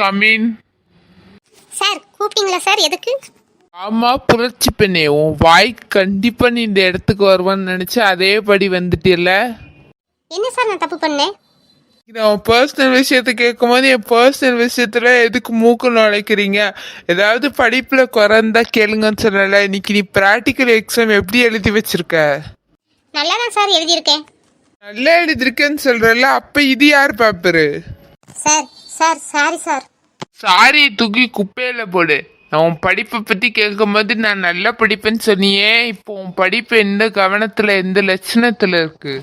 Come in sir கூப்பிட்டீங்களா sir எதுக்கு? ஆமா புரட்சி பெண்ணே உன் வாய் கண்டிப்பா நீ இந்த இடத்துக்கு வருவான்னு நினைச்சு அதேபடி வந்துட்டில்ல? என்ன சார் நான் தப்பு பண்ணேன்? நான் பர்சனல் விஷயத்த கேட்கும் போது என் பர்சனல் விஷயத்துல எதுக்கு மூக்கு நுழைக்கிறீங்க? ஏதாவது படிப்புல குறைந்தா கேளுங்கன்னு சொல்லல. இன்னைக்கு நீ ப்ராக்டிக்கல் எக்ஸாம் எப்படி எழுதி வச்சிருக்க? நல்லா தான் சார் எழுதியிருக்கேன். நல்லா எழுதிருக்கேன்னு சொல்றல அப்ப இது யார் paper sir sir sorry sir. Sorry தூக்கி குப்பையில போடு. நான் உன் படிப்பை பத்தி கேட்கும்போது நான் நல்லா படிப்பேன்னு சொன்னியே இப்போ உன் படிப்பு எந்த கவனத்துல எந்த லட்சணத்துல இருக்கு?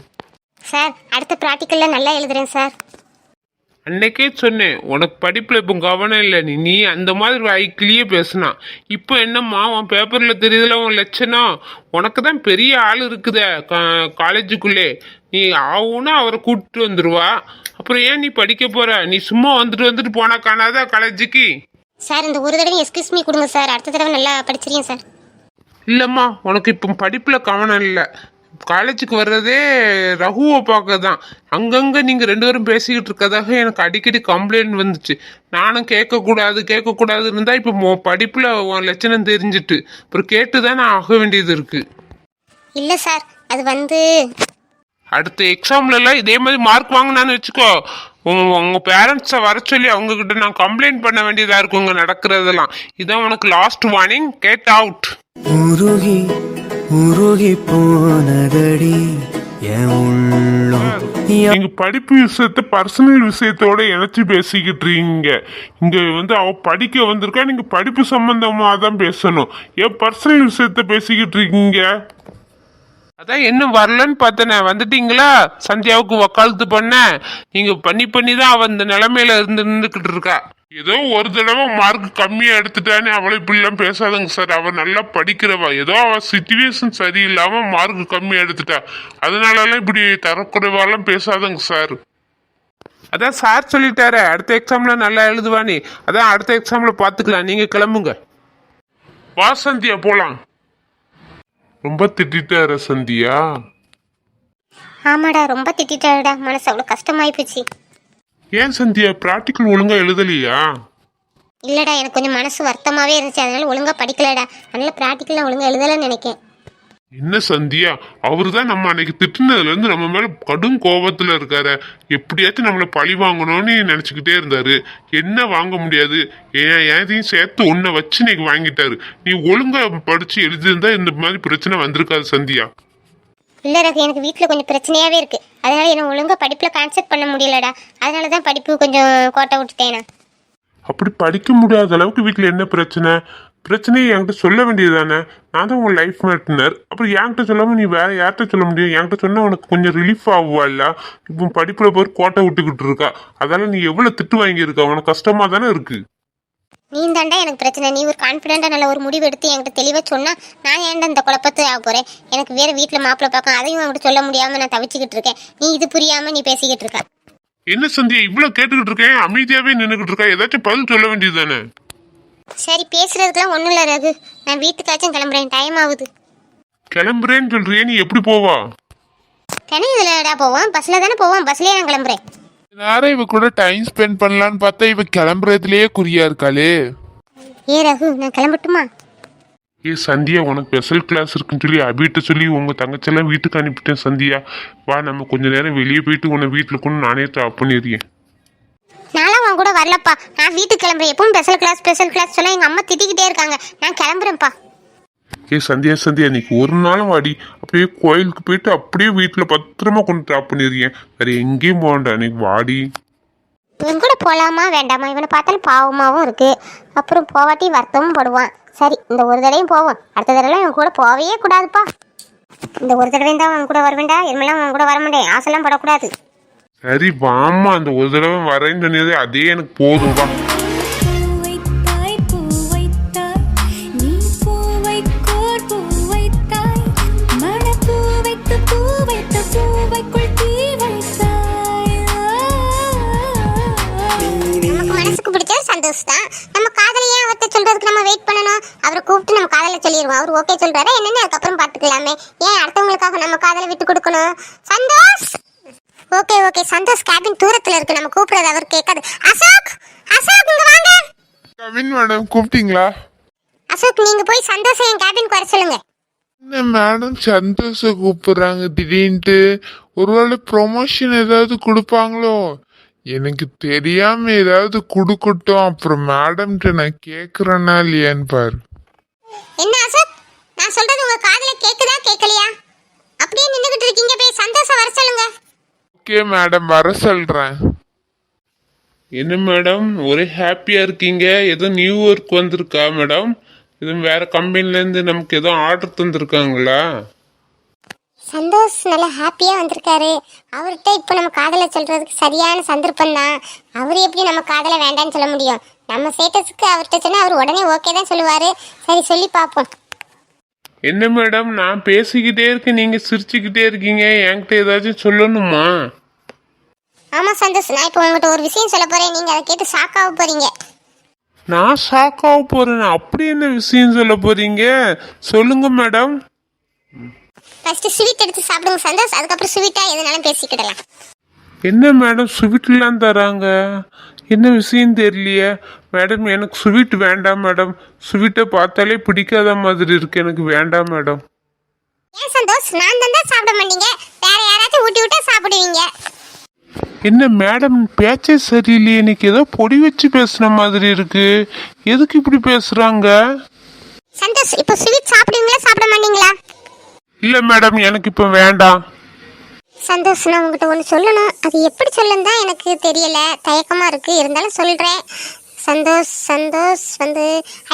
சார் அடுத்த ப்ராக்டிக்கலில் நல்லா எழுதுறேன் சார். அன்னைக்கே சொன்னேன் உனக்கு படிப்புல இப்போ கவனம் இல்லை நீ நீ அந்த மாதிரி வாய்க்கிலேயே பேசினா. இப்போ என்னம்மா உன் பேப்பர்ல தெரியுதுல உன் லட்சணம்? உனக்கு தான் பெரிய ஆள் இருக்குதே காலேஜுக்குள்ளே நீ ஆவுன்னா அவரை கூப்பிட்டு வந்துருவா. அப்புறம் ஏன் நீ படிக்க போற? நீ சும்மா வந்துட்டு வந்துட்டு போனா காணாதா காலேஜுக்கு? சார் இந்த ஒரு தடவை எக்ஸ்கியூஸ் மீ கொடுங்க சார். அடுத்த தடவை நல்லா படிச்சிருக்கேன் சார். இல்லைம்மா உனக்கு இப்போ படிப்புல கவனம் இல்லை. காலேஜுக்கு வர்றதே ரகுவை பார்க்க தான் அங்கங்கே நீங்கள் ரெண்டு பேரும் பேசிக்கிட்டு இருக்கதாக எனக்கு அடிக்கடி கம்ப்ளைண்ட் வந்துச்சு. நானும் கேட்கக்கூடாது கேட்கக்கூடாது இருந்தால் இப்போ படிப்பில் உன் லட்சணம் தெரிஞ்சிட்டு. அப்புறம் கேட்டு தான் நான் ஆக வேண்டியது இருக்குது இல்லை சார் அது வந்து அடுத்த எக்ஸாம்லலாம் இதே மாதிரி மார்க் வாங்கினான்னு வச்சுக்கோ. உங்க உங்க பேரண்ட்ஸை வர சொல்லி அவங்க கிட்ட நான் கம்ப்ளைண்ட் பண்ண வேண்டியதாக இருக்குங்க நடக்கிறதெல்லாம். இதான் உனக்கு லாஸ்ட் வார்னிங் கேட் அவுட் உருகி உருகி போனதடி நீங்க படிப்பு விஷயத்த பர்சனல் விஷயத்தோட இணைச்சு பேசிக்கிட்டு இருக்கீங்க. இங்க வந்து அவ படிக்க வந்திருக்கா நீங்க படிப்பு சம்பந்தமா தான் பேசணும். ஏன் பர்சனல் விஷயத்த பேசிக்கிட்டு இருக்கீங்க? அதான் இன்னும் வரலன்னு பார்த்தனே. வந்துட்டீங்களா? சந்தியாவுக்கு வக்காலத்து பண்ண. நீங்க பண்ணி பண்ணி தான் அவன் இந்த நிலைமையில இருந்து நின்றுக்கிட்டு இருக்கா. ஏதோ ஒரு தடவை மார்க் கம்மியா எடுத்துட்டானே. அவளை இப்படிலாம் பேசாதங்க சார் அவ நல்லா படிக்கிறவா. ஏதோ அவ சுச்சுவேஷன் சரியில்லாம மார்க் கம்மியா எடுத்துட்டா. அதனாலலாம் இப்படி தரக்குறைவாலாம் பேசாதங்க சார் அதான் சார் சொல்லிட்டாரு. அடுத்த எக்ஸாம்ல நல்லா எழுதுவானே. அதான் அடுத்த எக்ஸாம்ல பாத்துக்கலாம் நீங்க கிளம்புங்க. வா சந்தியா போலாம். ரொம்ப திட்டார சந்தியா? ஆமாடா ரொம்ப திட்டாடா மனசு அவ்வளோ கஷ்டமாயி போச்சு ஏன் சந்தியா பிராக்டிக்கல் ஒழுங்கா எழுதலையா? இல்லைடா எனக்கு கொஞ்சம் மனசு வருத்தமாகவே இருந்துச்சு. அதனால ஒழுங்காக படிக்கலடா. அதனால ப்ராக்டிக்கல் ஒழுங்காக எழுதலைன்னு நினைக்கேன். என்ன சந்தியா? அவரு தான் நம்ம அன்னைக்கு திட்டுனதுல இருந்து நம்ம மேல கடும் கோபத்துல இருக்காரு. எப்படியாச்சும் நம்மளை பழி வாங்கணும்னு நினைச்சுக்கிட்டே இருந்தாரு. என்ன வாங்க முடியாது? ஏன் ஏதையும் சேர்த்து உன்னை வச்சு இன்னைக்கு வாங்கிட்டாரு? நீ ஒழுங்கா படிச்சு எழுதியிருந்தா இந்த மாதிரி பிரச்சனை வந்திருக்காது சந்தியா. இல்லை ரகு எனக்கு வீட்டில் கொஞ்சம் பிரச்சனையாகவே இருக்குது அதனால என்ன ஒழுங்காக படிப்பில் கான்சென்ட் பண்ண முடியலடா. அதனால தான் படிப்பு கொஞ்சம் கோட்டை விட்டுட்டேனா அப்படி படிக்க முடியாத அளவுக்கு வீட்டில் என்ன பிரச்சனை? பிரச்சனையை என்கிட்ட சொல்ல வேண்டியதுதானே? நான் தான் உன் லைஃப் பார்ட்னர் அப்புறம் என்கிட்ட சொல்லாம நீ வேற யார்கிட்ட சொல்ல முடியும்? என்கிட்ட சொன்னா உனக்கு கொஞ்சம் ரிலீஃப் ஆகுவாள்ல இப்போ படிப்புல போய் கோட்டை விட்டுக்கிட்டு இருக்கா. அதனால நீ எவ்வளவு திட்டு வாங்கியிருக்க? உனக்கு கஷ்டமா தானே இருக்கு? நீ தாண்டா எனக்கு பிரச்சனை. நீ ஒரு கான்ஃபிடென்ட்டாக நல்ல ஒரு முடிவு எடுத்து என்கிட்ட தெளிவாக சொன்னால் நான் ஏன்டா இந்த குழப்பத்தை ஆக போகிறேன் எனக்கு வேறு வீட்டில் மாப்பிள்ளை பார்க்க அதையும் அவங்ககிட்ட சொல்ல முடியாமல் நான் தவிச்சுக்கிட்டு இருக்கேன். நீ இது புரியாமல் நீ பேசிக்கிட்டு இருக்க. என்ன சந்தியா இவ்வளவு கேட்டுக்கிட்டு இருக்கேன்? அமைதியாவே நின்றுக்கிட்டு இருக்கா? ஏதாச்சும் பதில் சொல்ல வேண்டியது தானே சரி பேசுறதுக்குலாம் ஒன்றும் இல்லை ரகு. நான் வீட்டுக்காச்சும் கிளம்புறேன். டைம் ஆகுது. கிளம்புறேன்னு சொல்றியே நீ எப்படி போவா? தினம் இதில்டா போவோம் பஸ்ஸில் தானே போவோம் பஸ்லேயே நான் கிளம்புறேன். நேரம் இவ கூட டைம் ஸ்பெண்ட் பண்ணலான்னு பார்த்தா இவ கிளம்புறதுலயே குறியா இருக்காளே. ஏ ரகு நான் கிளம்பட்டுமா? ஏ சந்தியா உனக்கு ஸ்பெஷல் கிளாஸ் இருக்குன்னு சொல்லி அபிட்ட சொல்லி உங்க தங்கச்செல்லாம் வீட்டுக்கு அனுப்பிட்டேன் சந்தியா. வா நம்ம கொஞ்ச நேரம் வெளியே போயிட்டு உன்னை வீட்டுல கொண்டு நானே ட்ராப் பண்ணிடுறேன். நானும் உன் கூட வரலப்பா. நான் வீட்டுக்கு கிளம்புறேன். எப்பவும் ஸ்பெஷல் கிளாஸ் ஸ்பெஷல் கிளாஸ் சொல்ல எங்கள் அம்மா திட்டிக்கிட்டே இருக்காங்க. நான் கிளம்புறேன்ப்பா. ஏ சந்தியா சந்தியா இன்னைக்கு ஒரு நாளும் வாடி. அப்படியே கோயிலுக்கு போயிட்டு அப்படியே வீட்டில் பத்திரமா கொண்டு ட்ராப் பண்ணிடுறேன் வேற எங்கேயும் போகண்டா இன்னைக்கு வாடி. இவன் கூட போகலாமா வேண்டாமா? இவனை பார்த்தாலும் பாவமாகவும் இருக்கு. அப்புறம் போவாட்டி வருத்தமும் படுவான். சரி இந்த ஒரு தடவையும் போவோம். அடுத்த தடவை இவன் கூட போகவே கூடாதுப்பா. இந்த ஒரு தடவையும் தான் அவன் கூட வருவேன்டா. இனிமேலாம் அவன் கூட வர மாட்டேன். ஆசைலாம் படக்கூடாது. சரி வாமா அந்த ஒரு தடவை வரேன்னு சொன்னது அதே எனக்கு போதும் வா. நம்ம காதலை ஏன் அவர்கிட்ட சொல்றதுக்கு நம்ம வெயிட் பண்ணணும்? அவரை கூப்பிட்டு நம்ம காதலை சொல்லிடுவோம். அவர் ஓகே சொல்றாரு? என்னன்னு அதுக்கப்புறம் பார்த்துக்கலாமே. ஏன் அடுத்தவங்களுக்காக நம்ம காதலை விட்டு கொடுக்கணும்? Santhosh! Okay okay. Santhosh cabin தூரத்துல இருக்கு. நம்ம கூப்பிடுறது அவர் கேட்காது. அசோக்! அசோக் கமின் மேடம் கூப்பிட்டீங்களா? அசோக் நீங்க போய் சந்தோஷம் என் கேபினுக்கு வர சொல்லுங்க. என்ன மேடம் சந்தோஷ கூப்பிடுறாங்க. திடீர்னுட்டு ஒருவேளை ப்ரொமோஷன் ஏதாவது கொடுப்பாங்களோ? எனக்கு தெரியாம ஏதாவது கொடுக்கட்டும். அப்புறம் மேடம்கிட்ட நான் கேக்குறேனா இல்லையான்னு பாரு. என்ன அசோக்? நான் சொல்றது உங்க காதுல கேக்குதா கேட்கலையா அப்படியே நின்னுகிட்டு இருக்கீங்க. போய் சந்தோஷம் வர சொல்லுங்க. ஓகே மேடம் வர சொல்றேன். என்ன மேடம் ஒரே ஹாப்பியா இருக்கீங்க? ஏதோ நியூ ஒர்க் வந்திருக்கா மேடம் எதுவும் வேற கம்பெனில இருந்து நமக்கு ஏதோ ஆர்டர் தந்திருக்காங்களா? சந்தோஷ் நல்லா ஹாப்பியா வந்திருக்காரு. அவர்கிட்ட இப்போ நம்ம காதலை சொல்றதுக்கு சரியான சந்தர்ப்பம் தான். அவர் எப்படி நம்ம காதலை வேண்டாம்னு சொல்ல முடியும்? நம்ம ஸ்டேட்டஸ்க்கு அவர்கிட்ட சொன்னா அவர் உடனே ஓகே தான் சொல்லுவாரு. சரி சொல்லி பார்ப்போம். என்ன மேடம் நான் பேசிக்கிட்டே இருக்கேன் நீங்க சிரிச்சுக்கிட்டே இருக்கீங்க என்கிட்ட ஏதாச்சும் சொல்லணுமா? ஆமா சந்தோஷ் நான் இப்போ உங்ககிட்ட ஒரு விஷயம் சொல்ல போறேன். நீங்க அதை கேட்டு ஷாக் ஆக போறீங்க. நான் ஷாக் ஆக போறேன்? அப்படி என்ன விஷயம் சொல்ல போறீங்க? சொல்லுங்க மேடம். ஃபர்ஸ்ட் ஸ்வீட் எடுத்து சாப்பிடுங்க சந்தோஷ் அதுக்கப்புறம் ஸ்வீட்டா எதுனாலும் பேசிக்கிடலாம். என்ன மேடம் ஸ்வீட்லாம் தராங்க? என்ன விஷயம் தெரியலையே? மேடம் எனக்கு ஸ்வீட் வேண்டாம் மேடம் ஸ்வீட்டை பார்த்தாலே பிடிக்காத மாதிரி இருக்கு. எனக்கு வேண்டாம் மேடம் ஏன் சந்தோஷ்? நான் தந்தா சாப்பிட மாட்டீங்க. வேற யாராச்சும் ஊட்டி விட்டா சாப்பிடுவீங்க. என்ன மேடம் பேச்சே சரியில்லையே. எனக்கு ஏதோ பொடி வச்சு பேசுன மாதிரி இருக்கு. எதுக்கு இப்படி பேசுறாங்க? சந்தோஷ் இப்போ ஸ்வீட் சாப்பிடுவீங்களா சாப்பிட மாட்டீங்களா? இல்ல மேடம் எனக்கு இப்போ வேண்டாம். சந்தோஷ் நான் உங்ககிட்ட ஒன்று சொல்லணும் அது எப்படி சொல்லணும் தான் எனக்கு தெரியலை. தயக்கமாக இருக்குது இருந்தாலும் சொல்கிறேன் சந்தோஷ் சந்தோஷ் வந்து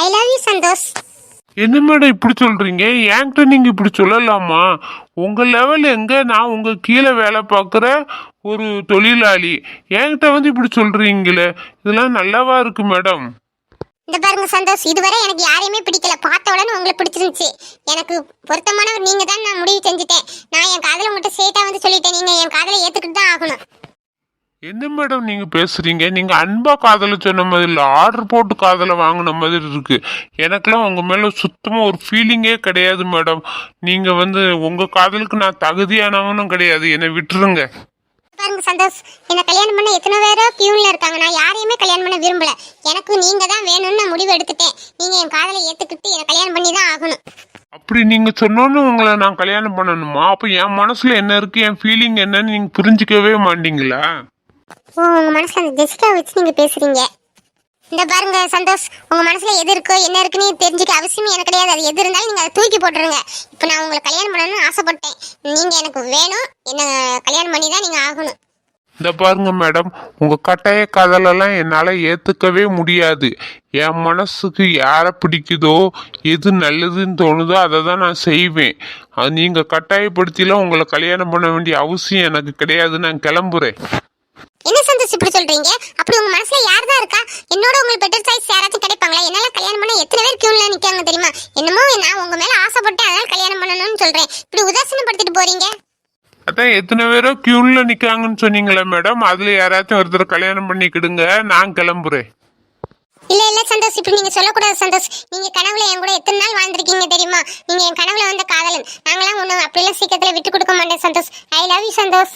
ஐ லவ் யூ சந்தோஷ். என்ன மேடம் இப்படி சொல்கிறீங்க என்கிட்ட நீங்கள் இப்படி சொல்லலாமா? உங்கள் லெவல் எங்கே? நான் உங்கள் கீழே வேலை பார்க்குற ஒரு தொழிலாளி. என்கிட்ட வந்து இப்படி சொல்கிறீங்களே இதெல்லாம் நல்லாவா இருக்குது மேடம்? இந்த பாருங்க சந்தோஷ் இதுவரை எனக்கு யாரையுமே பிடிக்கல. பார்த்த உடனே உங்களை பிடிச்சிருந்துச்சு. எனக்கு பொருத்தமானவர் நீங்கள் தான் நான் முடிவு செஞ்சுட்டேன். நான் என் காதலை மட்டும் சேட்டா வந்து சொல்லிட்டேன். நீங்க என் காதலை ஏத்துக்கிட்டு தான் ஆகணும். என்ன மேடம் நீங்க பேசுறீங்க? நீங்க அன்பா காதலை சொன்ன மாதிரி இல்லை ஆர்டர் போட்டு காதலை வாங்கின மாதிரி இருக்கு. எனக்கெல்லாம் உங்க மேல சுத்தமா ஒரு ஃபீலிங்கே கிடையாது மேடம் நீங்க வந்து உங்க காதலுக்கு நான் தகுதியானவனும் கிடையாது. என்னை விட்டுருங்க. பாருங்க சந்தோஷ். என்ன கல்யாணம் பண்ண எத்தனை பேரோ கியூன்ல இருக்காங்க. நான் யாரையுமே கல்யாணம் பண்ண விரும்பல. எனக்கு நீங்க தான் வேணும்னு நான் முடிவு எடுத்துட்டேன். நீங்க என் காதலை ஏத்துக்கிட்டு என்ன கல்யாணம் பண்ணி தான் ஆகணும். அப்படி நீங்க சொன்னோன்னு உங்களை நான் கல்யாணம் பண்ணணுமா? அப்ப என் மனசுல என்ன இருக்கு? என் ஃபீலிங் என்னன்னு நீங்க புரிஞ்சுக்கவே மாட்டீங்களா? ஓ உங்க மனசுல அந்த ஜெசிகா வச்சு நீங்க பேசுறீங்க. இந்த பாருங்க சந்தோஷ் உங்க மனசுல எது இருக்கோ என்ன இருக்குன்னு தெரிஞ்சுக்க அவசியம் எனக்கு கிடையாது. அது எது இருந்தாலும் நீங்க அதை தூக்கி போட்டுருங்க. இப்போ நான் உங்களை கல்யாணம் பண்ணணும்னு ஆசைப்பட்டேன். நீங்க எனக்கு வேணும். என்ன கல்யாணம் பண்ணி தான் நீங்க ஆகணும். இந்த பாருங்க மேடம் உங்க கட்டாய காதலெல்லாம் என்னால ஏத்துக்கவே முடியாது. என் மனசுக்கு யாரை பிடிக்குதோ எது நல்லதுன்னு தோணுதோ அதை தான் நான் செய்வேன். அது நீங்க கட்டாயப்படுத்திலாம் உங்களை கல்யாணம் பண்ண வேண்டிய அவசியம் எனக்கு கிடையாது. நான் கிளம்புறேன். என்ன சந்தோஷ் இப்படி சொல்றீங்க? அப்படி உங்க மனசுல யார் தான் இருக்கா என்னோட உங்களுக்கு பெட்டர் சாய்ஸ் யாராச்சும் கிடைப்பாங்களா என்னால கல்யாணம் பண்ண எத்தனை பேர் கியூன்ல நிக்காங்க தெரியுமா என்னமோ நான் உங்க மேல ஆசைப்பட்டேன் அதனால கல்யாணம் பண்ணணும்னு சொல்றேன் இப்படி உதாசீனப்படுத்திட்டு போறீங்க மேடம் எத்தனை பேரோ கியூல நிக்காங்கன்னு சொன்னீங்களே மேடம். அதுல யாராச்சும் ஒருத்தர் கல்யாணம் பண்ணிக்கிடுங்க நான் கிளம்புறேன். இல்ல இல்ல சந்தோஷ். இப்படி நீங்க சொல்லக்கூடாது சந்தோஷ். நீங்க கனவுல என் கூட எத்தனை நாள் வாழ்ந்திருக்கீங்க தெரியுமா? நீங்க என் கனவுல வந்த காதலன். நாங்களாம் ஒண்ணு அப்படியெல்லாம் சீக்கிரத்துல விட்டு கொடுக்க மாட்டேன் Santhosh. I love you Santhosh.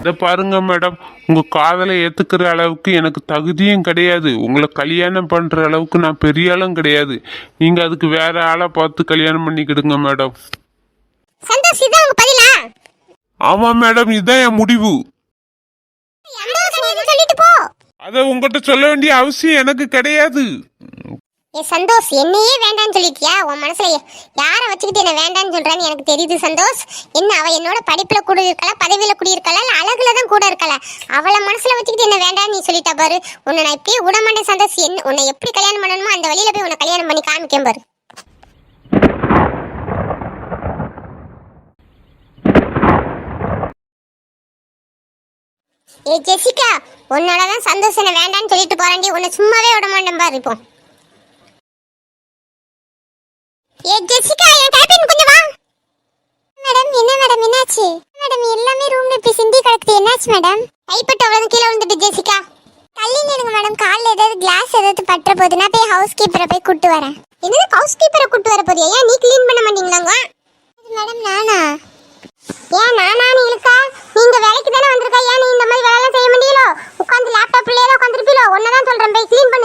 இதை பாருங்க மேடம். உங்க காதலை ஏத்துக்கிற அளவுக்கு எனக்கு தகுதியும் கிடையாது. உங்களை கல்யாணம் பண்ற அளவுக்கு நான் பெரிய ஆளும் கிடையாது. நீங்க அதுக்கு வேற ஆளை பார்த்து கல்யாணம் பண்ணிக்கிடுங்க மேடம். சந்தோஷ் இதான் உங்க பதிலா? ஆமா மேடம் இதுதான் என் முடிவு. சந்தோஷ் சொல்லிட்டு போ. அதை உங்ககிட்ட சொல்ல வேண்டிய அவசியம் எனக்கு கிடையாது. ஏ சந்தோஷ் என்னையே வேண்டாம்னு சொல்லிட்டியா? உன் மனசுல யாரை வச்சுக்கிட்டு என்ன வேண்டாம்னு சொல்றான்னு எனக்கு தெரியுது சந்தோஷ். என்ன அவ என்னோட படிப்புல கூட இருக்கல பதவியில கூட இருக்கல அழகுல தான் கூட இருக்கல? அவளை மனசுல வச்சுக்கிட்டு என்ன வேண்டாம்னு நீ சொல்லிட்டா பாரு. உன்னை நான் இப்படியே விட மாட்டேன் சந்தோஷ். என்ன உன்னை எப்படி கல்யாணம் பண்ணணுமோ அந்த வழியில போய் உன்னை கல்யாணம் பண்ணி காமிக்கேன் பாரு. ஏ ஜெசிகா உன்னாலதான் சந்தோஷ் என்ன வேண்டாம்னு சொல்லிட்டு போறாண்டி உன்னை சும்மாவே விட மாட்டேன் பாரு இப்போ. ஏ ஜெசிகா என் கேபின் கொஞ்சம் வா. மேடம் என்ன மேடம் என்னாச்சு? மேடம் எல்லாமே ரூம்ல இப்படி சிந்தி கிடக்குது. என்னாச்சு மேடம்? கைப்பட்டு அவ்வளவு கீழே விழுந்துட்டு ஜெசிகா. தள்ளி நிடுங்க மேடம். காலில் ஏதாவது கிளாஸ் ஏதாவது பற்ற போது நான் போய் ஹவுஸ் கீப்பரை போய் கூட்டு வரேன். என்னது ஹவுஸ் கீப்பரை கூட்டு வர போறியா ஏன் நீ க்ளீன் பண்ண மாட்டேன் மேடம் நானா ஏன் நானா நீ இருக்கா நீங்க வேலைக்கு தானே வந்திருக்கா ஏன் நீ இந்த மாதிரி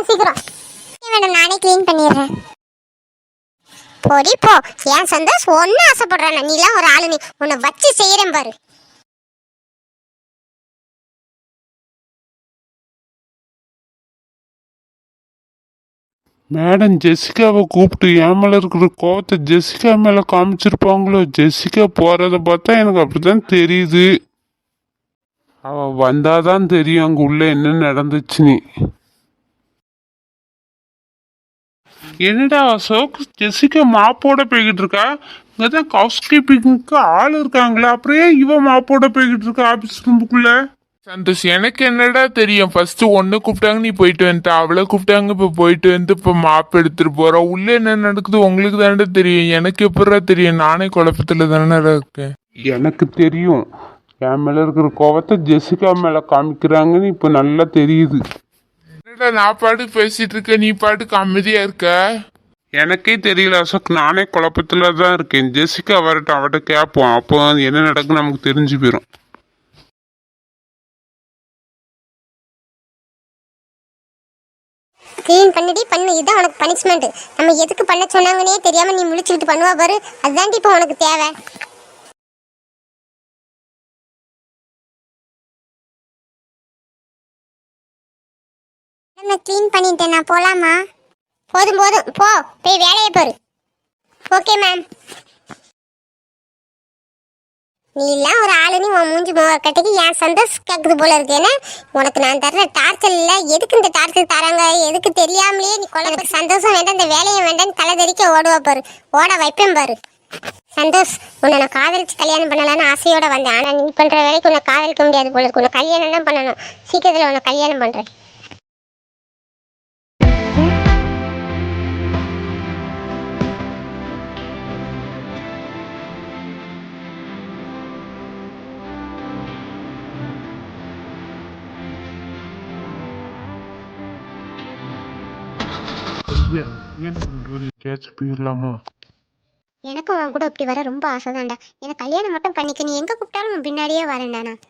சீக்கிரம் மேடம் நானே க்ளீன் பண்ணிடுறேன் போடி போ. ஏன் சந்தோஷ் ஒன்னு ஆசைப்படுறான. நீலாம் ஒரு ஆளு நீ உன்னை வச்சு செய்யறேன் பாரு. மேடம் ஜெசிகாவை கூப்பிட்டு என் மேலே இருக்கிற கோவத்தை ஜெசிகா மேல காமிச்சிருப்பாங்களோ? ஜெசிகா போறத பார்த்தா எனக்கு அப்படிதான் தெரியுது. அவ வந்தாதான் தெரியும் அங்க உள்ள என்ன நடந்துச்சுன்னு. என்னடா அசோக்? ஜெசிகா மாப்போட போய்கிட்டு இருக்கா இங்கே தான் ஹவுஸ் கீப்பிங்க்கு ஆள் இருக்காங்களா? அப்புறம் ஏன் இவ மாப்போட போய்கிட்டு இருக்கா ஆஃபீஸ் ரூமுக்குள்ள சந்தோஷ் எனக்கு என்னடா தெரியும்? ஃபர்ஸ்ட் ஒன்னு கூப்பிட்டாங்க நீ போயிட்டு வந்துட்ட. அவளை கூப்பிட்டாங்க இப்போ போயிட்டு வந்து இப்போ மாப் எடுத்துட்டு போறா. உள்ள என்ன நடக்குது? உங்களுக்கு தானே தெரியும். எனக்கு எப்படா தெரியும்? நானே குழப்பத்துல தானே இருக்கேன். எனக்கு தெரியும். என் மேல இருக்கிற கோவத்தை ஜெசிகா மேல காமிக்கிறாங்கன்னு இப்ப நல்லா தெரியுது. என்னடா நான் பாட்டுக்கு பேசிட்டு இருக்க நீ பாட்டுக்கு அமைதியா இருக்க? எனக்கே தெரியல அசோக். நானே குழப்பத்துல தான் இருக்கேன். ஜெசிகா வரட்டும் அவட்ட கேட்போம். அப்போ என்ன நடக்குன்னு நமக்கு தெரிஞ்சு போயிடும் க்ளீன் பண்ணிடி பண்ணு. இதுதான் உனக்கு பனிஷ்மெண்ட் நம்ம எதுக்கு பண்ண சொன்னாங்கன்னே தெரியாம நீ முழிச்சுக்கிட்டு பண்ணுவா பாரு. அதுதான்டி இப்போ உனக்கு தேவை. நான் க்ளீன் பண்ணிட்டேன். நான் போலாமா? போதும் போதும். போ போய் வேலையை பாரு ஓகே மேம் நீ எல்லாம் ஒரு ஆளுன்னு உன் மூஞ்சி கட்டைக்கு என் சந்தோஷ் கேட்குது போல இருக்கு. ஏன்னா உனக்கு நான் தர்ற டார்ச்சர் இல்ல. எதுக்கு இந்த டார்ச்சர் தராங்க? எதுக்கு தெரியாமலேயே நீ எனக்கு சந்தோஷம் வேண்டாம் இந்த வேலையும் வேண்டாம் தலை தெறிக்க ஓடுவா பாரு. ஓட வைப்பேன் பாரு. சந்தோஷ் உன்னை நான் காதலிச்சு கல்யாணம் பண்ணலாம்னு ஆசையோட வந்தேன். ஆனா நீ பண்ற வேலைக்கு உன்னை காதலிக்க முடியாது போல இருக்கு. உன்னை கல்யாணம் தான் பண்ணணும். சீக்கிரத்துல உன்னை கல்யாணம் கேட்ச் போயிடலாமா எனக்கும் அவன் கூட இப்படி வர ரொம்ப ஆசைதான்டா. எனக்கு கல்யாணம் மட்டும் பண்ணிக்க நீ எங்க கூப்பிட்டாலும் பின்னாடியே வரேன்டா நான்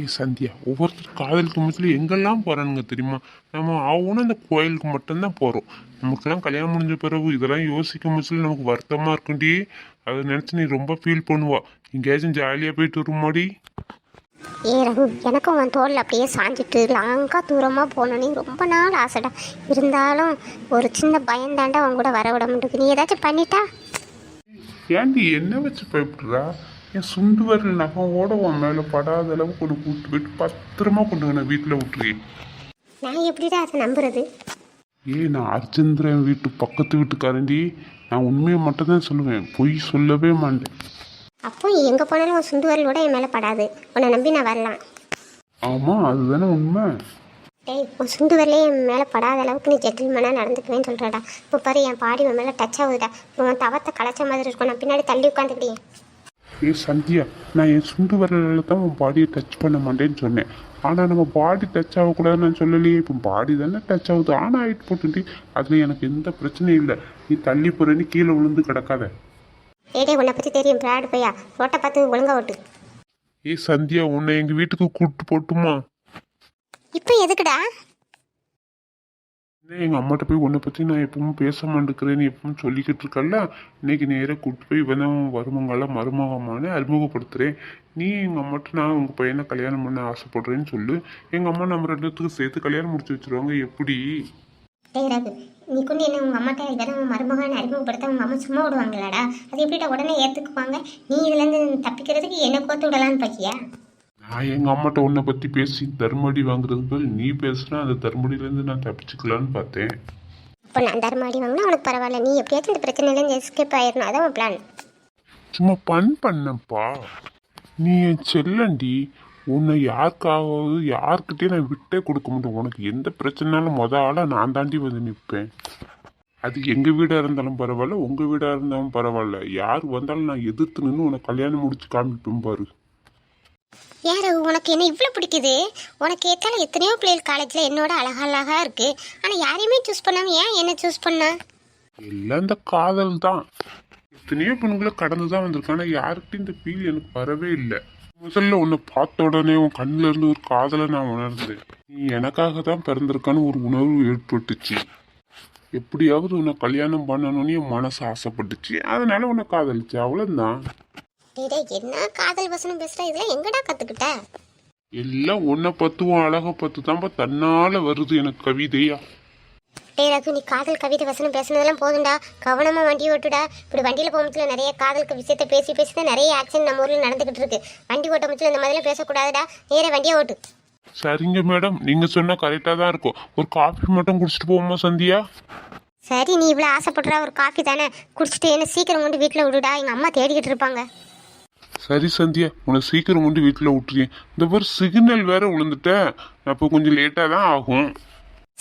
ஏ சந்தியா ஒவ்வொருத்தர் காதலுக்கு முச்சில் எங்கெல்லாம் போறானுங்க தெரியுமா? நம்ம ஆகணும் அந்த கோயிலுக்கு மட்டும்தான் போறோம். நமக்கெல்லாம் கல்யாணம் முடிஞ்ச பிறகு இதெல்லாம் யோசிக்க முச்சில் நமக்கு வருத்தமா இருக்குண்டி அதை நினைச்சு நீ ரொம்ப ஃபீல் பண்ணுவா. எங்கேயாச்சும் ஜாலியா போயிட்டு வருமாடி. ஏ ரகு எனக்கும் அவன் தோளில் அப்படியே சாஞ்சிட்டு லாங்காக தூரமாக போகணுன்னு ரொம்ப நாள் ஆசைடா. இருந்தாலும் ஒரு சின்ன பயந்தாண்டா அவன் கூட வர விட மாட்டேங்குது நீ ஏதாச்சும் பண்ணிட்டா? ஏன்டி என்ன வச்சு பயப்படுறா? என் சுண்டு வரல நகையோட உன் மேல படாத அளவுக்கு கொண்டு கூட்டு போயிட்டு பத்திரமா கொண்டு வந்து வீட்டில் விட்டுருக்கேன் நான் எப்படிடா அதை நம்புறது? ஏ நான் அர்ஜெந்திரன் வீட்டு பக்கத்து வீட்டுக்காரண்டி நான் உண்மையை மட்டும் தான் சொல்லுவேன். பொய் சொல்லவே மாட்டேன். அப்போ எங்கே போனாலும் உன் சுண்டு வரலோட என் மேலே படாது. உன்னை நம்பி நான் வரலாம். ஆமா அதுதானே உண்மை. டேய் உன் சுண்டு வரலே என் மேலே படாத அளவுக்கு நீ ஜென்டில்மேனாக நடந்துக்குவேன்னு சொல்கிறடா இப்போ பாரு என் பாடி உன் மேலே டச் ஆகுதுடா. உன் தவத்தை களைச்ச மாதிரி இருக்கும். நான் பின்னாடி தள்ளி உட்காந்துக்கிட்டேன் ஏ சந்தியா நான் என் சுண்டு வரல தான் உன் பாடியை டச் பண்ண மாட்டேன்னு சொன்னேன். ஆனால் நம்ம பாடி டச் ஆகக்கூடாதுன்னு நான் சொல்லலையே. இப்போ பாடி தானே டச் ஆகுது. ஆனால் ஆயிட்டு போட்டுட்டு அதில் எனக்கு எந்த பிரச்சனையும் இல்லை. நீ தள்ளி போறேன்னு கீழே விழுந்து கிடக்காத. ஏடே உன்னை பற்றி தெரியும் பிராடு பையா. ரோட்டை பார்த்து ஒழுங்கா ஓட்டு. ஏ சந்தியா உன்னை எங்கள் வீட்டுக்கு கூப்பிட்டு போட்டுமா? இப்போ எதுக்குடா? என்ன எங்கள் அம்மாட்ட போய் உன்னை பற்றி நான் எப்பவும் பேச மாட்டேங்கிறேன்னு எப்பவும் சொல்லிக்கிட்டு இருக்கல்ல? இன்னைக்கு நேராக கூப்பிட்டு போய் இவன் தான் வருமங்கள மருமகமானு அறிமுகப்படுத்துகிறேன் நீ எங்கள் அம்மாட்ட நான் உங்கள் பையனை கல்யாணம் பண்ண ஆசைப்படுறேன்னு சொல்லு. எங்கள் அம்மா நம்ம ரெண்டுத்துக்கும் சேர்த்து கல்யாணம் முடிச்சு வச்சிருவாங்க எப்படி? நீ கொண்டு என்ன உங்கள் அம்மாட்ட இதெல்லாம் மருமகன் அறிமுகப்படுத்த உங்கள் அம்மா சும்மா விடுவாங்களாடா? அது எப்படிடா உடனே ஏற்றுக்குவாங்க நீ இதுலேருந்து தப்பிக்கிறதுக்கு என்ன கோத்து விடலான்னு பாக்கியா? நான் எங்கள் அம்மாட்ட உன்னை பற்றி பேசி தர்மடி வாங்குறதுக்கு பதில் நீ பேசுனா அந்த தர்மடியிலேருந்து நான் தப்பிச்சுக்கலான்னு பார்த்தேன். அப்போ நான் தர்மாடி வாங்கினா உனக்கு பரவாயில்ல. நீ எப்படியாச்சும் இந்த பிரச்சனையிலேருந்து எஸ்கேப் ஆயிடணும் அதான் உன் பிளான் சும்மா பண் பண்ணப்பா. நீ என் செல்லண்டி. உன்னை யாருக்காவது யாருக்கிட்டே நான் விட்டே கொடுக்க மாட்டேன் உனக்கு எந்த பிரச்சனைனாலும் மொத ஆளாக நான் தாண்டி வந்து நிற்பேன் அது எங்கள் வீடாக இருந்தாலும் பரவாயில்ல உங்கள் வீடாக இருந்தாலும் பரவாயில்ல. யார் வந்தாலும் நான் எதிர்த்து நின்று உனக்கு கல்யாணம் முடிச்சு காமிப்பேன் பாரு. ரகு உனக்கு என்ன இவ்வளோ பிடிக்குது? உனக்கு ஏற்கால எத்தனையோ பிள்ளைகள் காலேஜில் என்னோட அழகா அழகா இருக்கு. ஆனால் யாரையுமே சூஸ் பண்ணாம ஏன் என்ன சூஸ் பண்ண? எல்லாம் இந்த காதல் தான். எத்தனையோ பெண்களை கடந்து தான் வந்திருக்கேன். ஆனால் யாருக்கிட்டையும் இந்த ஃபீல் எனக்கு வரவே இல்லை. முதல்ல உன்னை பார்த்த உடனே உன் கண்ணுல இருந்து ஒரு காதலை நான் உணர்ந்தேன். நீ எனக்காக தான் பிறந்திருக்கான்னு ஒரு உணர்வு ஏற்பட்டுச்சு. எப்படியாவது உன்னை கல்யாணம் பண்ணணும்னு என் மனசு ஆசைப்பட்டுச்சு. அதனால உன்னை காதலிச்சு டேய், என்ன காதல் வசனம் பேசுற? இதெல்லாம் எங்கடா கத்துக்கிட்ட? எல்லாம் உன்னை பத்து உன் அழகை பத்து தான்ப்பா தன்னால வருது எனக்கு கவிதையா? டேய் ரகு நீ காதல் கவிதை வசனம் பேசுனதெல்லாம் போதும்டா. கவனமா வண்டி ஓட்டுடா. இப்படி வண்டியில போகும்போதுல நிறைய காதல் விஷயத்த பேசி பேசி தான் நிறைய ஆக்சிடென்ட் நம்ம ஊர்ல நடந்துகிட்டு இருக்கு. வண்டி ஓட்டும் போதுல இந்த மாதிரிலாம் பேசக்கூடாதுடா. நேரா வண்டியை ஓட்டு. சரிங்க மேடம். நீங்க சொன்னா கரெக்டா தான் இருக்கும். ஒரு காஃபி மட்டும் குடிச்சிட்டு போவோமா சந்தியா? சரி நீ இவ்வளோ ஆசைப்படுற ஒரு காஃபி தானே? குடிச்சிட்டு என்ன சீக்கிரம் கொண்டு வீட்டில் விடுடா. எங்கள் அம்மா தேடிக்கிட்டு இருப்பாங்க. சரி சந்தியா. உன்னை சீக்கிரம் கொண்டு வீட்டில் விட்டுறேன். இந்த ஒரு சிக்னல் வேற விழுந்துட்டேன் அப்போ கொஞ்சம் லேட்டாக தான் ஆகும்.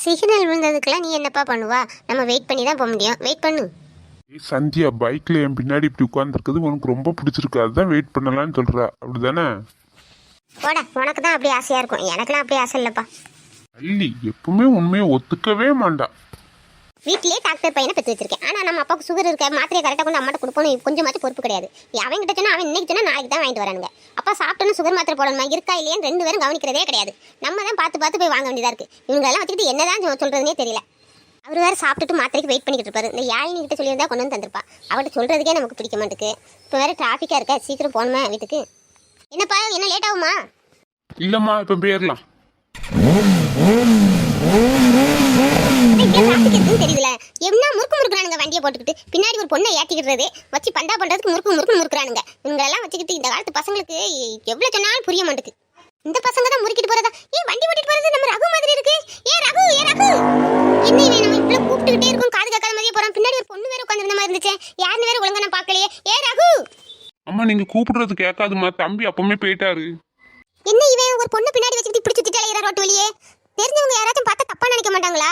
சிக்னல் விழுந்ததுக்கெல்லாம் நீ என்னப்பா பண்ணுவா? நம்ம வெயிட் பண்ணி தான் போக முடியும். வெயிட் பண்ணு. ஏய் சந்தியா பைக்ல என் பின்னாடி இப்படி உட்காந்துருக்குது உனக்கு ரொம்ப பிடிச்சிருக்கு. அதுதான் வெயிட் பண்ணலாம்னு சொல்ற. அப்படிதானே? போடா உனக்கு தான் அப்படி ஆசையாக இருக்கும். எனக்கெல்லாம் அப்படி ஆசை இல்லைப்பா. அல்லி எப்பவுமே உண்மையை ஒத்துக்கவே மாட்டா. வீட்டிலேயே டாக்டர் பையனை பெற்று வச்சிருக்கேன். ஆனால் நம்ம அப்பாவுக்கு சுகர் இருக்க மாத்திரையை கரெக்டாக கொண்டு அம்மாட்ட கொடுப்போம் கொஞ்சமாச்சும் பொறுப்பு கிடையாது. அவன் கிட்ட சொன்னா அவன் இன்னைக்கு சொன்னா நாளைக்கு தான் வாங்கிட்டு வரானுங்க. அப்பா சாப்பிட்டோன்னு சுகர் மாத்திரை போடணுமா? இருக்கா இல்லையான்னு ரெண்டு பேரும் கவனிக்கிறதே கிடையாது. நம்ம தான் பார்த்து பார்த்து போய் வாங்க வேண்டியதா இருக்கு. இவங்களெல்லாம் வச்சுக்கிட்டு என்னதான் சொல்றதுனே தெரியல. அவர் வேற சாப்பிட்டுட்டு மாத்திரைக்கு வெயிட் பண்ணிக்கிட்டு இருப்பாரு. இந்த யாழினி கிட்ட சொல்லியிருந்தா கொண்டு வந்து தந்திருப்பா. அவர்கிட்ட சொல்றதுக்கே நமக்கு பிடிக்க மாட்டேங்குது இப்போ வேற டிராஃபிக்கா இருக்கா? சீக்கிரம் போகணுமா வீட்டுக்கு? என்னப்பா என்ன லேட் ஆகுமா? இல்லம்மா இப்ப போயிடலாம் தெரியல. என்ன முறுக்கு முறுக்குறானுங்க வண்டியை போட்டுக்கிட்டு? பின்னாடி ஒரு பொண்ணை ஏற்றிக்கிட்டு வச்சு பந்தா பண்றதுக்கு முறுக்கு முறுக்கு முறுக்குறானுங்க. இவங்க எல்லாம் வச்சுக்கிட்டு இந்த காலத்து பசங்களுக்கு எவ்வளவு சொன்னாலும் புரிய மாட்டுக்கு இந்த பசங்க தான் முறுக்கிட்டு போறதா? ஏன் வண்டி ஓட்டிட்டு போறது நம்ம ரகு மாதிரி இருக்கு? ஏ ரகு ஏ ரகு. என்ன இவன் நம்ம இவ்வளவு கூப்பிட்டுக்கிட்டே இருக்கும் காது கேட்காத மாதிரியே போறோம் பின்னாடி ஒரு பொண்ணு வேற உட்காந்துருந்த மாதிரி இருந்துச்சு. யாருன்னு வேற ஒழுங்கா நான் பார்க்கலையே. ஏ ரகு. அம்மா நீங்க கூப்பிடுறது கேட்காதுமா தம்பி அப்பவுமே போயிட்டாரு. என்ன இவன் ஒரு பொண்ணு பின்னாடி வச்சுக்கிட்டு இப்படி சுத்திட்டு அலையிற ரோட்டு வழியே? தெரிஞ்சவங்க யாராச்சும் பார்த்தா தப்பா நினைக்க மாட்டாங்களா?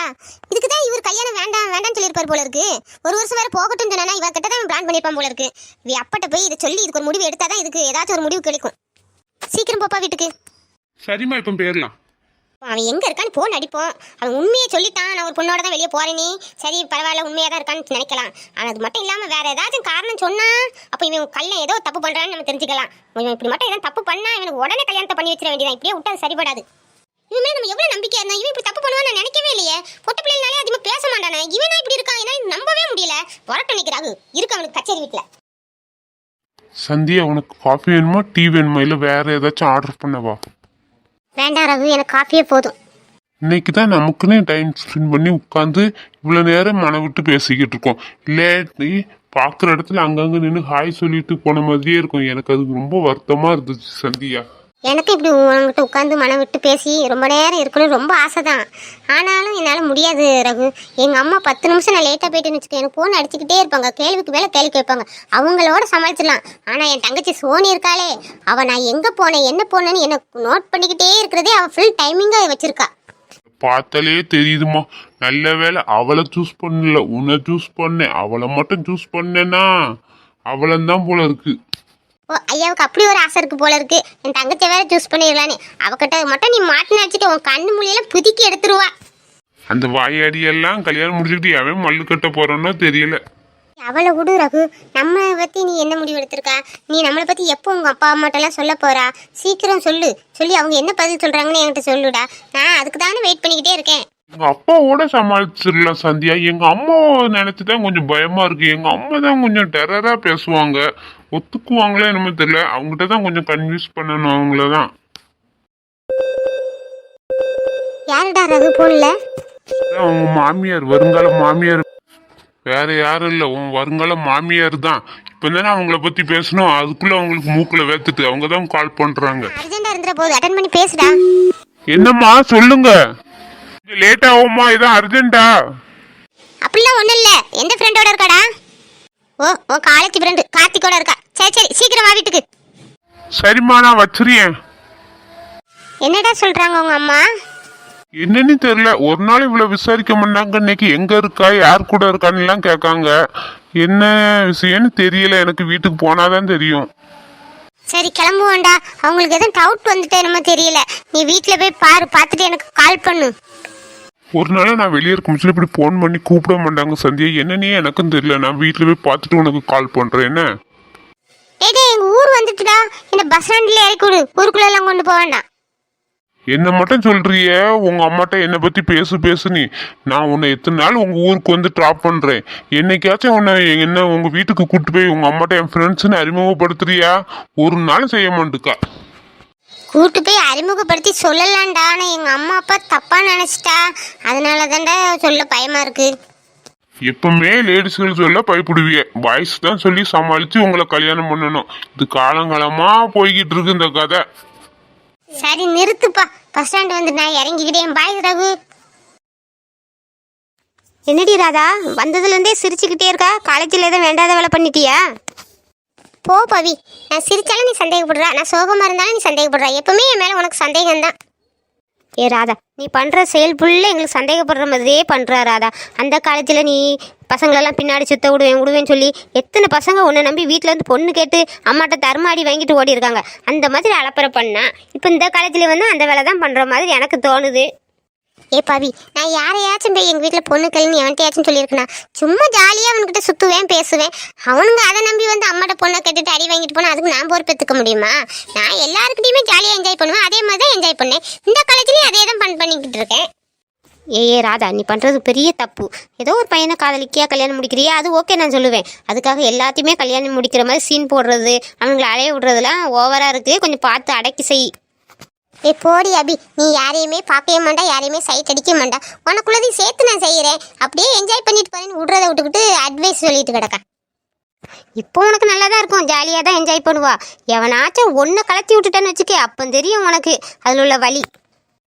இதுக்கு தான் இவர் கல்யாணம் வேண்டாம் வேண்டாம்னு சொல்லியிருப்பார் போல இருக்கு. ஒரு வருஷம் வேற போகட்டும் சொன்னா இவர் கிட்ட தான் பிளான் பண்ணியிருப்பான் போல இருக்கு. இவ அப்பட்ட போய் இதை சொல்லி இதுக்கு ஒரு முடிவு எடுத்தாதான் இதுக்கு ஏதாச்சும் ஒரு முடிவு கிடைக்கும். சீக்கிரம் போப்பா வீட்டுக்கு. சரிம்மா இப்ப போயிடலாம் அவன் எங்க இருக்கான்னு போன் அடிப்போம் அவன் உண்மையை சொல்லிட்டான். நான் ஒரு பொண்ணோட தான் வெளியே போறேனே சரி பரவாயில்ல உண்மையா தான் இருக்கான்னு நினைக்கலாம். ஆனா அது மட்டும் இல்லாம வேற ஏதாச்சும் காரணம் சொன்னா அப்ப இவன் கல்ல ஏதோ தப்பு பண்றான்னு நம்ம தெரிஞ்சுக்கலாம். இவன் இப்படி மட்டும் ஏதாவது தப்பு பண்ணா இவனுக்கு உடனே கல்யாணத்தை பண்ணி வச்சிட வேண்டியதான் இப்படியே விட்டா அது சரிபடாது இவன் நம்ம எவ்வளவு நம்பிக்கை இருந்தா இவன் இப்படி தப்பு பண்ணுவான்னு நான் நினைக்கவே இல்லையே. பொட்ட பிள்ளைனாலே அதிகமா பேச மாட்டானே. இவனா இப்படி இருக்கான் ஏன்னா நம்பவே முடியல. வரட்டும் நிக்கிறாங்க இருக்கு அவனுக்கு கச்சேரி வீட்டுல சந்தியா உனக்கு காஃபி வேணுமா? டீ வேணுமா? இல்ல வேற ஏதாச்சும் ஆர்டர் பண்ணவா? வேண்டாம் ரகு எனக்கு காஃபியே போதும். இன்னைக்கு தான் நமக்குன்னே டைம் ஸ்பெண்ட் பண்ணி உட்காந்து இவ்வளோ நேரம் மன விட்டு பேசிக்கிட்டு இருக்கோம். இல்லாட்டி பார்க்குற இடத்துல அங்கங்கே நின்று ஹாய் சொல்லிட்டு போன மாதிரியே இருக்கும். எனக்கு அது ரொம்ப வருத்தமாக இருந்துச்சு சந்தியா. எனக்கு இப்படி உங்ககிட்ட உட்காந்து மனம் விட்டு பேசி ரொம்ப நேரம் இருக்கணும் ரொம்ப ஆசை தான் ஆனாலும் என்னால் முடியாது ரகு. எங்கள் அம்மா பத்து நிமிஷம் நான் லேட்டாக போயிட்டேன்னு வச்சுக்கோ எனக்கு ஃபோன் அடிச்சுக்கிட்டே இருப்பாங்க. கேள்விக்கு மேலே கேள்வி கேட்பாங்க. அவங்களோட சமாளிச்சிடலாம். ஆனால் என் தங்கச்சி சோனி இருக்காளே. அவள் நான் எங்கே போனேன் என்ன போனேன்னு எனக்கு நோட் பண்ணிக்கிட்டே இருக்கிறதே அவள் ஃபுல் டைமிங்காக வச்சுருக்கா. பார்த்தாலே தெரியுதுமா நல்ல வேளை அவளை சூஸ் பண்ணல. உன்னை சூஸ் பண்ணேன். அவளை மட்டும் சூஸ் பண்ணேன்னா அவளந்தான் போல இருக்குது ஓ ஐயாவுக்கு அப்படி ஒரு ஆசை இருக்கு போல இருக்கு. என் தங்கச்சியை வேற சூஸ் பண்ணிடலான்னு. அவகிட்ட மட்டும் நீ மாட்டின வச்சுட்டு உன் கண்ணு மொழியெல்லாம் புதுக்கி எடுத்துருவா. அந்த வாயாடி எல்லாம் கல்யாணம் முடிச்சுக்கிட்டு எவன் மல்லு கட்ட போறானோ தெரியல. அவளை விடு ரகு. நம்ம பத்தி நீ என்ன முடிவு எடுத்திருக்க? நீ நம்மளை பத்தி எப்போ உங்க அப்பா அம்மாட்டெல்லாம் சொல்ல போறா? சீக்கிரம் சொல்லு. சொல்லி அவங்க என்ன பதில் சொல்றாங்கன்னு என்கிட்ட சொல்லுடா. நான் அதுக்கு தானே வெயிட் பண்ணிக்கிட்டே இருக்கேன். எங்க அப்பாவோட சமாளிச்சிடலாம் சந்தியா. எங்க அம்மா நினைச்சு தான் கொஞ்சம் பயமா இருக்கு. எங்க அம்மா தான் கொஞ்சம் டெரரா பேசுவாங்க. ஒத்துக்குவாங்களே என்னமோ தெரியல. அவங்ககிட்ட தான் கொஞ்சம் கன்வின்ஸ் பண்ணணும் அவங்கள தான் யாருடா ரகு போன்ல அவங்க மாமியார் வருங்கால மாமியார். வேற யாரும் இல்ல. உன் வருங்கால மாமியார் தான். இப்ப தானே அவங்கள பத்தி பேசணும்? அதுக்குள்ள அவங்களுக்கு மூக்குல வேத்துட்டு. அவங்க தான் கால் பண்றாங்க. அர்ஜென்டா இருந்துற போது அட்டன் பண்ணி பேசுடா. என்னம்மா? சொல்லுங்க. லேட் ஆகுமா? இதான் அர்ஜென்ட்டா அப்படிலாம் ஒண்ணும் இல்ல. எந்த ஃப்ரெண்டோட இருக்காடா? ஓ ஓ காலேஜ் ஃப்ரெண்டு கார்த்திகோட இருக்கா. சரி சரி சீக்கிரம் வா வீட்டுக்கு. சரிம்மா நான் வச்சிருக்கேன். என்னடா சொல்றாங்க உங்க அம்மா? என்னன்னு தெரியல. ஒரு நாள் இவ்வளவு விசாரிக்க மாட்டாங்க. இன்னைக்கு எங்க இருக்கா யார் கூட இருக்கான்னு எல்லாம் கேட்காங்க. என்ன விஷயம்னு தெரியல. எனக்கு வீட்டுக்கு போனாதான் தெரியும். சரி கிளம்புவோம்டா. அவங்களுக்கு எதுவும் டவுட் வந்துட்டு என்னமோ தெரியல. நீ வீட்டில் போய் பாரு. பார்த்துட்டு எனக்கு கால் பண்ணு. ஒரு நாள் நான் வெளியே இருக்கும் சொல்லி இப்படி ஃபோன் பண்ணி கூப்பிட மாட்டாங்க சந்தியா. என்னன்னே எனக்கும் தெரியல. நான் வீட்டில் போய் பார்த்துட்டு உனக்கு கால் பண்றேன். என்ன? டேய் டேய் எங்க ஊர் வந்துட்டுடா என்ன பஸ் ஸ்டாண்ட்ல இறக்கி விடு. ஊருக்குள்ள எல்லாம் கொண்டு போக வேண்டாம். என்ன மட்டும் சொல்றிய? உங்க அம்மாட்ட என்னை பத்தி பேசு பேசு நீ. நான் உன்னை எத்தனை நாள் உங்க ஊருக்கு வந்து ட்ராப் பண்றேன். என்னைக்காச்சும் உன்னை என்ன உங்க வீட்டுக்கு கூட்டு போய் உங்க அம்மாட்ட என் ஃப்ரெண்ட்ஸ்னு அறிமுகப்படுத்துறியா? ஒரு நாள் செய்ய மாட்டுக்கா. கூட்டு போய் அறிமுகப்படுத்தி சொல்லலாம்டா. ஆனா எங்க அம்மா அப்பா தப்பா நினைச்சிட்டா. அதனால தான்டா சொல்ல பயமா இருக்கு. எப்பவுமே லேடிஸ்கள் சொல்ல பயப்படுவிய. பாய்ஸ் தான் சொல்லி சமாளிச்சு உங்களை கல்யாணம் பண்ணணும். இது காலங்காலமா போய்கிட்டு இருக்கு இந்த கதை. சரி நிறுத்துப்பா. பஸ் ஸ்டாண்ட் வந்து நான் இறங்கிக்கிட்டேன். பாய் ரகு. என்னடி ராதா வந்ததுலேருந்தே சிரிச்சுக்கிட்டே இருக்கா? காலேஜில் எதுவும் வேண்டாத வேலை பண்ணிட்டியா? போ பவி. நான் சிரிச்சாலும் நீ சந்தேகப்படுறா. நான் சோகமாக இருந்தாலும் நீ சந்தேகப்படுறா. எப்பவுமே என் மேலே உனக்கு சந்தேகம் தான் ஏ ராதா நீ பண்ணுற செயல் ஃபுல்லாக எங்களுக்கு சந்தேகப்படுற மாதிரியே பண்ணுறா ராதா. அந்த காலத்தில் நீ பசங்களெல்லாம் பின்னாடி சுத்த விடுவேன் விடுவேன்னு சொல்லி எத்தனை பசங்க உன்னை நம்பி வீட்டில் வந்து பொண்ணு கேட்டு அம்மாட்ட தருமாடி வாங்கிட்டு ஓடி இருக்காங்க அந்த மாதிரி அலப்பறை பண்ணா இப்போ இந்த காலத்தில் வந்து அந்த வேலை தான் பண்ணுற மாதிரி எனக்கு தோணுது. ஏ பாவி நான் யாரையாச்சும் போய் எங்கள் வீட்டில் பொண்ணு கல்வி எவன்ட்டையாச்சும் சொல்லியிருக்கேனா. சும்மா ஜாலியாக அவன்கிட்ட சுற்றுவேன் பேசுவேன். அவனுங்க அதை நம்பி வந்து அம்மாட்ட பொண்ணை கட்டிட்டு அடி வாங்கிட்டு போனால் அதுக்கு நான் பொறுப்பேற்றுக்க முடியுமா? நான் எல்லாருக்கிட்டையுமே ஜாலியாக என்ஜாய் பண்ணுவேன் அதே மாதிரி தான் என்ஜாய் பண்ணேன். இந்த காலேஜ்லேயும் அதே தான் பண் பண்ணிக்கிட்டு இருக்கேன். ஏ ஏ ராதா நீ பண்ணுறது பெரிய தப்பு. ஏதோ ஒரு பையனை காதலிக்கியா கல்யாணம் முடிக்கிறியா? அது ஓகே நான் சொல்லுவேன். அதுக்காக எல்லாத்தையுமே கல்யாணம் முடிக்கிற மாதிரி சீன் போடுறது அவங்களை அலைய விடுறதுலாம் ஓவராக இருக்குது கொஞ்சம் பார்த்து அடக்கி செய். ஏ போடி அபி. நீ யாரையுமே பார்க்கவே மாட்டா யாரையுமே சைட் அடிக்க மாட்டா. உனக்குள்ளதையும் சேர்த்து நான் செய்கிறேன். அப்படியே என்ஜாய் பண்ணிட்டு போறேன்னு விடுறத விட்டுக்கிட்டு அட்வைஸ் சொல்லிட்டு கிடக்கா. இப்போ உனக்கு நல்லா தான் இருக்கும். ஜாலியாக தான் என்ஜாய் பண்ணுவா. எவனாச்சும் ஒன்று கலத்தி விட்டுட்டேன்னு வச்சுக்கே அப்போ தெரியும் உனக்கு. அதில் உள்ள வலி.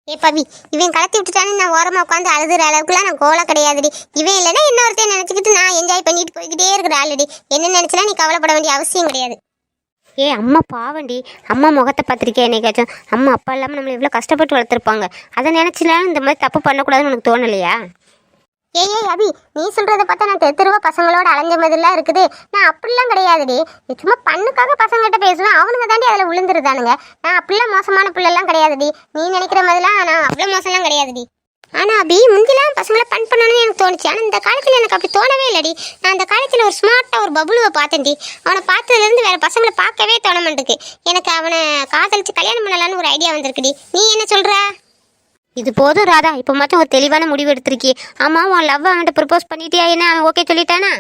ஏ பவி இவன் கலத்தி விட்டுட்டான்னு நான் ஓரமாக உட்காந்து அழுதுற அளவுக்குலாம் நான் கோலை கிடையாதுடி. இவன் இல்லைன்னா இன்னொருத்தையும் நினச்சிக்கிட்டு நான் என்ஜாய் பண்ணிட்டு போய்கிட்டே இருக்கிற ஆல்ரெடி என்ன நினச்சினா நீ கவலைப்பட வேண்டிய அவசியம் கிடையாது. ஏ அம்மா பாவண்டி அம்மா முகத்தை பார்த்துருக்கேன் என்னைக்காச்சும்? அம்மா அப்பா இல்லாமல் நம்மளை இவ்வளோ கஷ்டப்பட்டு வளர்த்துருப்பாங்க. அதை நினச்சினாலும் இந்த மாதிரி தப்பு பண்ணக்கூடாதுன்னு உனக்கு தோணலையா? ஏய் ஏய் அபி நீ சொல்கிறத பார்த்தா நான் தெத்துருவா தெருவா பசங்களோட அலைஞ்ச மாதிரிலாம் இருக்குது. நான் அப்படிலாம் கிடையாதுடி. சும்மா பண்ணுக்காக பசங்கள்கிட்ட பேசுவேன். அவனுங்க தாண்டி அதில் விழுந்துருதானுங்க. நான் அப்படிலாம் மோசமான பிள்ளைலாம் கிடையாதுடி. நீ நினைக்கிற மாதிரிலாம் நான் அவ்வளோ மோசம்லாம் கிடையாதுடி. ஆனால் அபி முந்திலாம் பசங்களை பண் பண்ணணும்னு எனக்கு தோணுச்சு. ஆனால் இந்த காலத்தில் எனக்கு அப்படி தோணவே இல்லடி. நான் அந்த காலத்தில் ஒரு ஸ்மார்ட்டாக ஒரு பபுலுவை பார்த்தேன்டி. அவனை பார்த்ததுலேருந்து வேற பசங்களை பார்க்கவே தோண மாட்டேங்குது. எனக்கு அவனை காதலிச்சு கல்யாணம் பண்ணலான்னு ஒரு ஐடியா வந்திருக்குடி. நீ என்ன சொல்கிற இது போதும் ராதா. இப்போ மட்டும் ஒரு தெளிவான முடிவு எடுத்திருக்கி ஆமாம் உன் லவ் அவன்கிட்ட ப்ரப்போஸ் பண்ணிட்டியா என்ன? அவன் ஓகே சொல்லிட்டானா?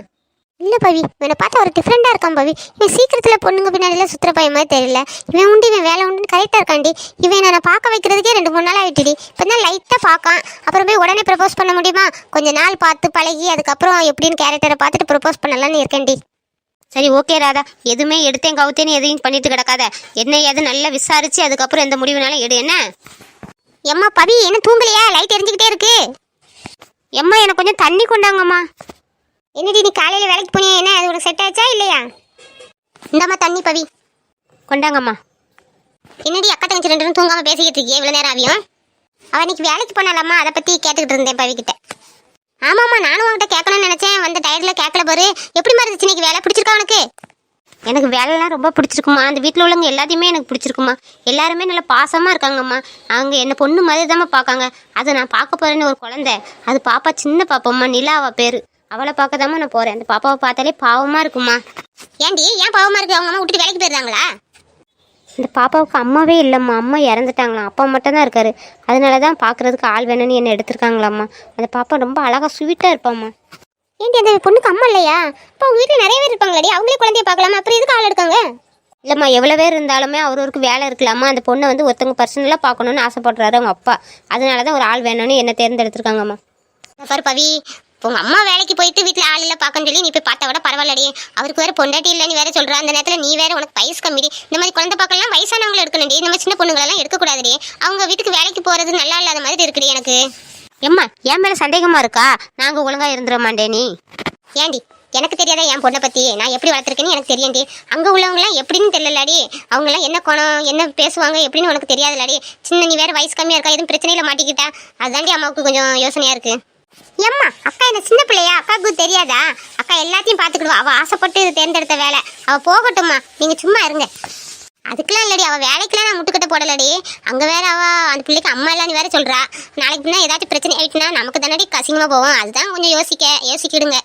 இல்லை பவி இவனை பார்த்தா ஒரு டிஃப்ரெண்டாக இருக்கான் பவி. இவன் சீக்கிரத்தில் பொண்ணுங்க பின்னாடிலாம் சுற்றுற பையன் மாதிரி தெரியல. இவன் உண்டு இவன் வேலை உண்டுன்னு கரெக்டாக இருக்காண்டி இவன் நான் பார்க்க வைக்கிறதுக்கே ரெண்டு மூணு நாள் ஆகிட்டுடி இப்போ தான் லைட்டாக பார்க்கான். அப்புறம் போய் உடனே ப்ரப்போஸ் பண்ண முடியுமா? கொஞ்ச நாள் பார்த்து பழகி அதுக்கப்புறம் எப்படின்னு கேரக்டரை பார்த்துட்டு ப்ரப்போஸ் பண்ணலான்னு இருக்கேன்டி. சரி ஓகே ராதா. எதுவுமே எடுத்தேன் கவுத்தேன்னு எதையும் பண்ணிட்டு கிடக்காத. என்ன ஏது நல்லா விசாரிச்சு அதுக்கப்புறம் எந்த முடிவுனாலும் எடு என்ன? எம்மா பவி என்ன தூங்கலையா? லைட் எரிஞ்சுக்கிட்டே இருக்கு. எம்மா எனக்கு கொஞ்சம் தண்ணி கொண்டாங்கம்மா. என்னடி நீ காலையில வேலைக்கு போனியா என்ன? அது உனக்கு செட் ஆச்சா இல்லையா? இந்தாம்மா தண்ணி பவி. கொண்டாங்கம்மா. என்னடி அக்கா தங்கச்சி ரெண்டு பேரும் தூங்காம பேசிக்கிட்டு இருக்கியே? இவ்வளவு நேரம் ஆகியும் அவ இன்னைக்கு வேலைக்கு போனாலம்மா அதை பத்தி கேட்டுக்கிட்டு இருந்தேன் பவி கிட்ட. ஆமாம்மா நானும் உன்கிட்ட கேட்கணும்னு நினைச்சேன். வந்த டயர்ல கேட்கல பாரு. எப்படி மாதிரி இருந்துச்சு இன்னைக்கு வேலை? பிடிச்சிருக்கா உனக்கு? எனக்கு வேலைலாம் ரொம்ப பிடிச்சிருக்குமா அந்த வீட்டில் உள்ளவங்க எல்லாத்தையுமே எனக்கு பிடிச்சிருக்குமா எல்லாருமே நல்ல பாசமாக இருக்காங்கம்மா. அவங்க என்ன பொண்ணு மாதிரி தாம்மா பார்க்காங்க. அதை நான் பார்க்க போகிறேன்னு ஒரு குழந்தை. அது பாப்பா சின்ன பாப்பாம்மா. நிலாவா பேர். அவளை பார்க்க தாம்மா நான் போகிறேன் அந்த பாப்பாவை பார்த்தாலே பாவமாக இருக்குமா ஏன்டி ஏன் பாவமா இருக்கு? அவங்க அம்மா விட்டுட்டு வேலைக்கு போயிருந்தாங்களா இந்த பாப்பாவுக்கு அம்மாவே இல்லைம்மா. அம்மா இறந்துட்டாங்களாம். அப்பா மட்டும்தான் இருக்காரு. அதனால தான் பார்க்குறதுக்கு ஆள் வேணும்னு என்னை எடுத்திருக்காங்களாம்மா. அந்த பாப்பா ரொம்ப அழகாக ஸ்வீட்டாக இருப்பாம்மா. ஏன்டி அந்த பொண்ணுக்கு அம்மா இல்லையா? இப்போ அவங்க வீட்டில் நிறைய பேர் இருப்பாங்களாடி. அவங்களே குழந்தைய பார்க்கலாமா? அப்புறம் எதுக்கு ஆள் எடுக்காங்க இல்லைம்மா எவ்வளோ பேர் இருந்தாலுமே அவருக்கு வேலை இருக்கலாமா? அந்த பொண்ணை வந்து ஒருத்தவங்க பர்சனலாக பார்க்கணுன்னு ஆசைப்படுறாரு அவங்க அப்பா. அதனால தான் ஒரு ஆள் வேணும்னு என்னை தேர்ந்தெடுத்திருக்காங்கம்மா. பாரு பவி. உங்க அம்மா வேலைக்கு போயிட்டு வீட்டில் ஆள் இல்லை பார்க்கன்னு சொல்லி நீ போய் பார்த்தா விட பரவாயில்லடி. அவருக்கு வேற பொண்டாட்டி இல்லைன்னு வேற சொல்ற. அந்த நேரத்தில் நீ வேற உனக்கு வயசு கம்மிடி. இந்த மாதிரி குழந்தை பார்க்கலாம் வயசானவங்களை எடுக்கணும்டி. இந்த மாதிரி சின்ன பொண்ணுங்களெல்லாம் எடுக்கக்கூடாதுடி. அவங்க வீட்டுக்கு வேலைக்கு போறது நல்லா இல்லாத மாதிரி இருக்குடி எனக்கு. எம்மா என் மேல சந்தேகமாக இருக்கா? நாங்கள் ஒழுங்காக இருந்துட மாட்டேனி ஏண்டி எனக்கு தெரியாதா என் பொண்ணை பத்தி? நான் எப்படி வளர்த்துருக்கேன்னு எனக்கு தெரியும்டி. அங்க உள்ளவங்களாம் எப்படின்னு தெரியலடி. அவங்கலாம் என்ன குணம் என்ன பேசுவாங்க எப்படின்னு உனக்கு தெரியாதுலடி. சின்ன நீ வேற வயசு கம்மியா இருக்கா? எதுவும் பிரச்சனையில மாட்டிக்கிட்டா? அதுதாண்டி அம்மாவுக்கு கொஞ்சம் யோசனையா இருக்கு. ஏம்மா அக்கா என்ன சின்ன பிள்ளையா? அக்காவுக்கு தெரியாதா? அக்கா எல்லாத்தையும் பார்த்துக்கிடுவா. அவள் ஆசைப்பட்டு தேர்ந்தெடுத்த வேலை. அவள் போகட்டும்மா. நீங்கள் சும்மா இருங்க. அதுக்கெல்லாம் இல்லடி. அவள் வேலைக்கெல்லாம் நான் முட்டுக்கட்ட போடலடி. அங்கே வேற அவள் அந்த பிள்ளைக்கு அம்மா இல்லைன்னு வேற சொல்கிறா நாளைக்கு பின்ன ஏதாச்சும் பிரச்சனை ஆயிட்டுனா நமக்கு தானடி கசிங்கமாக போவோம். அதுதான் கொஞ்சம் யோசிக்க யோசிக்கிடுங்க.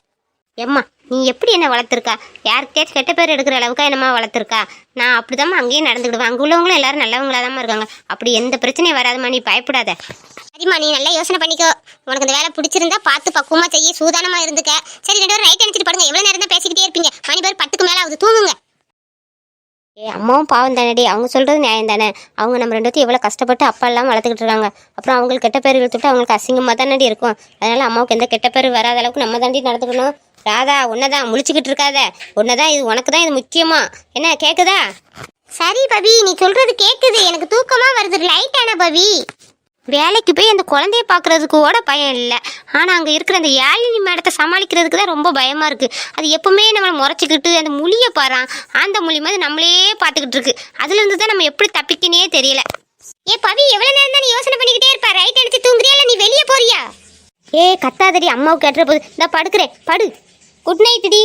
எம்மா நீ எப்படி என்ன வளர்த்துருக்கா? யாருக்கிட்டேயாச்சும் கெட்ட பேர் எடுக்கிற அளவுக்கு என்னம்மா வளர்த்துருக்கா? நான் அப்படிதாம்மா அங்கேயே நடந்துக்கிடுவேன். அங்கே உள்ளவங்களும் எல்லாரும் நல்லவங்களா இருக்காங்க. அப்படி எந்த பிரச்சனையும் வராதம்மா. நீ பயப்படாத. சரிம்மா நீ நல்லா யோசனை பண்ணிக்கோ. உனக்கு இந்த வேலை பிடிச்சிருந்தா பார்த்து பக்குவமா செய்ய சூதானமா இருந்துக்க. சரி ரெண்டு பேரும் ரைட் அடிச்சிட்டு படுங்க. எவ்வளவு நேரம் தான் பேசிக்கிட்டே இருப்பீங்க. மணி பேர் பத்துக்கு மேல ஆகுது. தூங்குங்க. ஏ அம்மாவும் பாவம் தானேடி. அவங்க சொல்கிறது நியாயம் தானே. அவங்க நம்ம ரெண்டு பேத்தையும் எவ்வளோ கஷ்டப்பட்டு அப்பா எல்லாம் வளர்த்துக்கிட்டு இருக்காங்க. அப்புறம் அவங்களுக்கு கெட்ட பேர் இழுத்துட்டு அவங்களுக்கு அசிங்கமாக தானடி இருக்கும். அதனால அம்மாவுக்கு எந்த கெட்ட பேர் வராத அளவுக்கு நம்ம தாண்டி நடந்துக்கணும். ராதா உன்னதான் முழிச்சுக்கிட்டு இருக்காத. உன்னதான் இது உனக்கு தான் இது முக்கியமா. என்ன கேட்குதா சரி பவி. நீ சொல்றது கேக்குது. எனக்கு தூக்கமா வருது. லைட் ஆன பவி. வேலைக்கு போய் அந்த குழந்தைய பார்க்கறதுக்கு கூட பயம் இல்லை. ஆனால் அங்கே இருக்கிற அந்த ஏழினி மேடத்தை சமாளிக்கிறதுக்கு தான் ரொம்ப பயமாக இருக்குது அது எப்பவுமே நம்மளை முறைச்சிக்கிட்டு அந்த மொழியை பாறான் அந்த மொழி மாதிரி நம்மளே பார்த்துக்கிட்டு இருக்கு. அதுலேருந்து தான் நம்ம எப்படி தப்பிக்கனே தெரியல. ஏ பவி எவ்வளோ நேரம் தான் நீ யோசனை பண்ணிக்கிட்டே இருப்பா? ரைட் எடுத்து தூங்குறியா இல்லை நீ வெளியே போறியா? ஏ கத்தாதடி அம்மாவுக்கு கேட்டுற போது. இந்த படுக்கிறேன். படு. Good night D.